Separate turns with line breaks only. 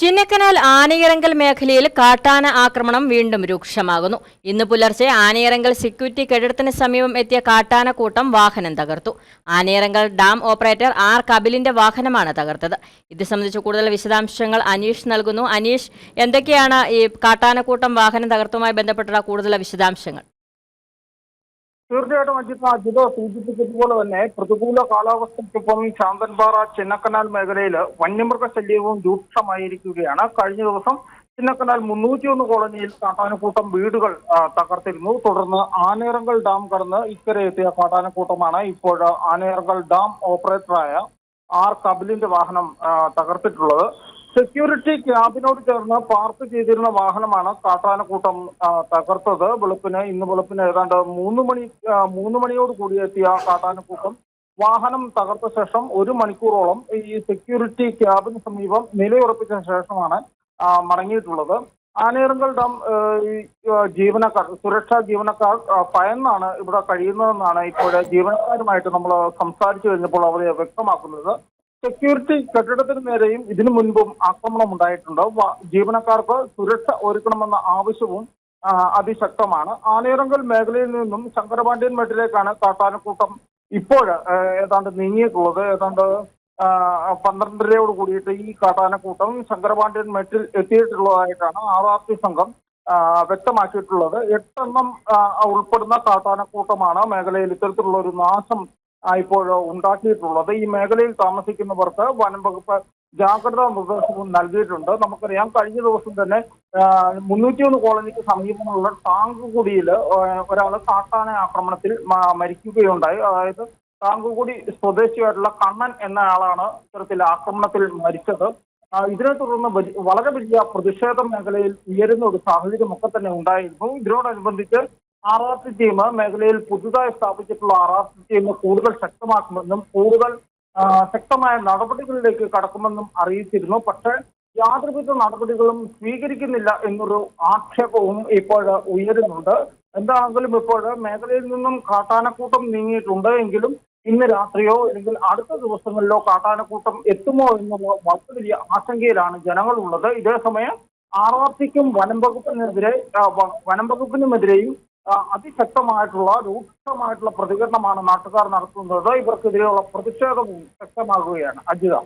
ചിന്നക്കനാൽ ആനയിറങ്കൽ മേഖലയിൽ കാട്ടാന ആക്രമണം വീണ്ടും രൂക്ഷമാകുന്നു. ഇന്ന് പുലർച്ചെ ആനയിറങ്കൽ സെക്യൂരിറ്റി കെട്ടിടത്തിന് സമീപം എത്തിയ കാട്ടാന കൂട്ടം വാഹനം തകർത്തു. ആനയിറങ്കൽ ഡാം ഓപ്പറേറ്റർ ആർ കപിലിന്റെ വാഹനമാണ് തകർത്തത്. ഇത് സംബന്ധിച്ച് കൂടുതൽ വിശദാംശങ്ങൾ അനീഷ് നൽകുന്നു. അനീഷ് എന്തൊക്കെയാണ് ഈ കാട്ടാനക്കൂട്ടം വാഹനം തകർത്തുമായി ബന്ധപ്പെട്ടുള്ള കൂടുതൽ വിശദാംശങ്ങൾ?
തീർച്ചയായിട്ടും അജിത്ത് അജിത് സൂചിപ്പിച്ചതുപോലെ തന്നെ പ്രതികൂല കാലാവസ്ഥയ്ക്കൊപ്പം ശാന്തൻപാറ ചിന്നക്കനാൽ മേഖലയിൽ വന്യമൃഗ ശല്യവും രൂക്ഷമായിരിക്കുകയാണ്. കഴിഞ്ഞ ദിവസം ചിന്നക്കനാൽ മുന്നൂറ്റിയൊന്ന് കോളനിയിൽ കാട്ടാനക്കൂട്ടം വീടുകൾ തകർത്തിരുന്നു. തുടർന്ന് ആനേറങ്കൽ ഡാം കടന്ന് ഇക്കരെ എത്തിയ കാട്ടാനക്കൂട്ടമാണ് ഇപ്പോൾ ആനേറങ്കൽ ഡാം ഓപ്പറേറ്ററായ ആർ കപിലിന്റെ വാഹനം തകർത്തിട്ടുള്ളത്. സെക്യൂരിറ്റി ക്യാബിനോട് ചേർന്ന് പാർക്ക് ചെയ്തിരുന്ന വാഹനമാണ് കാട്ടാനക്കൂട്ടം തകർത്തത്. വെളുപ്പിന് ഇന്ന് വെളുപ്പിന് ഏതാണ്ട് മൂന്ന് മണി മൂന്ന് മണിയോട് കൂടി എത്തിയ കാട്ടാനക്കൂട്ടം വാഹനം തകർത്ത ശേഷം ഒരു മണിക്കൂറോളം ഈ സെക്യൂരിറ്റി ക്യാബിന് സമീപം നിലയുറപ്പിച്ച ശേഷമാണ് മടങ്ങിയിട്ടുള്ളത്. ആനേറുങ്കൽ ഡാം ജീവനക്കാർ സുരക്ഷാ ജീവനക്കാർ ഭയന്നാണ് ഇവിടെ കഴിയുന്നതെന്നാണ് ഇപ്പോഴെ ജീവനക്കാരുമായിട്ട് നമ്മൾ സംസാരിച്ചു കഴിഞ്ഞപ്പോൾ അവർ വ്യക്തമാക്കുന്നത്. സെക്യൂരിറ്റി കെട്ടിടത്തിന് നേരെയും ഇതിനു മുൻപും ആക്രമണം ഉണ്ടായിട്ടുണ്ട് ജീവനക്കാർക്ക് സുരക്ഷ ഒരുക്കണമെന്ന ആവശ്യവും അതിശക്തമാണ്. ആനയിറങ്കൽ മേഖലയിൽ നിന്നും ശങ്കരപാണ്ഡ്യൻ മേട്ടിലേക്കാണ് കാട്ടാനക്കൂട്ടം ഇപ്പോൾ ഏതാണ്ട് നീങ്ങിയിട്ടുള്ളത്. ഏതാണ്ട് പന്ത്രണ്ടരയോട് കൂടിയിട്ട് ഈ കാട്ടാനക്കൂട്ടം ശങ്കരപാണ്ഡ്യൻ മേട്ടിൽ എത്തിയിട്ടുള്ളതായിട്ടാണ് ആർ ആർ പി സംഘം വ്യക്തമാക്കിയിട്ടുള്ളത്. എട്ടെണ്ണം ഉൾപ്പെടുന്ന കാട്ടാനക്കൂട്ടമാണ് മേഖലയിൽ ഇത്തരത്തിലുള്ള ഒരു നാശം ഇപ്പോൾ ഉണ്ടാക്കിയിട്ടുള്ളത്. ഈ മേഖലയിൽ താമസിക്കുന്നവർക്ക് വനം വകുപ്പ് ജാഗ്രതാ നിർദ്ദേശവും നൽകിയിട്ടുണ്ട്. നമുക്കറിയാം കഴിഞ്ഞ ദിവസം തന്നെ മുന്നൂറ്റിയൊന്ന് കോളനിക്ക് സമീപമുള്ള ടാങ്കുകുടിയിൽ ഒരാൾ കാട്ടാന ആക്രമണത്തിൽ മരിക്കുകയുണ്ടായി. അതായത് ടാങ്കുകുടി സ്വദേശിയായിട്ടുള്ള കണ്ണൻ എന്ന ആളാണ് ഇത്തരത്തിൽ ആക്രമണത്തിൽ മരിച്ചത്. ഇതിനെ തുടർന്ന് വളരെ വലിയ പ്രതിഷേധ മേഖലയിൽ ഉയരുന്ന ഒരു സാഹചര്യമൊക്കെ തന്നെ ഉണ്ടായിരുന്നു. ഇതിനോടനുബന്ധിച്ച് ആർ ആർ സി ടീം മേഖലയിൽ പുതുതായി സ്ഥാപിച്ചിട്ടുള്ള ആർ ആർ സി ടീം കൂടുതൽ ശക്തമാക്കുമെന്നും കൂടുതൽ ശക്തമായ നടപടികളിലേക്ക് കടക്കുമെന്നും അറിയിച്ചിരുന്നു. പക്ഷേ യാതൊരുവിധ നടപടികളും സ്വീകരിക്കുന്നില്ല എന്നൊരു ആക്ഷേപവും ഇപ്പോൾ ഉയരുന്നുണ്ട്. എന്താണെങ്കിലും ഇപ്പോൾ മേഖലയിൽ നിന്നും കാട്ടാനക്കൂട്ടം നീങ്ങിയിട്ടുണ്ട് എങ്കിലും ഇന്ന് രാത്രിയോ അല്ലെങ്കിൽ അടുത്ത ദിവസങ്ങളിലോ കാട്ടാനക്കൂട്ടം എത്തുമോ എന്നുള്ള വളരെ വലിയ ആശങ്കയിലാണ് ജനങ്ങളുള്ളത്. ഇതേസമയം ആർ ആർ സിക്കും വനം വകുപ്പിനെതിരെ വനം വകുപ്പിനുമെതിരെയും അതിശക്തമായിട്ടുള്ള രൂക്ഷമായിട്ടുള്ള പ്രതികരണമാണ് നാട്ടുകാർ നടത്തുന്നത്. ഇവർക്കെതിരെയുള്ള പ്രതിഷേധവും ശക്തമാകുകയാണ്. അജിത.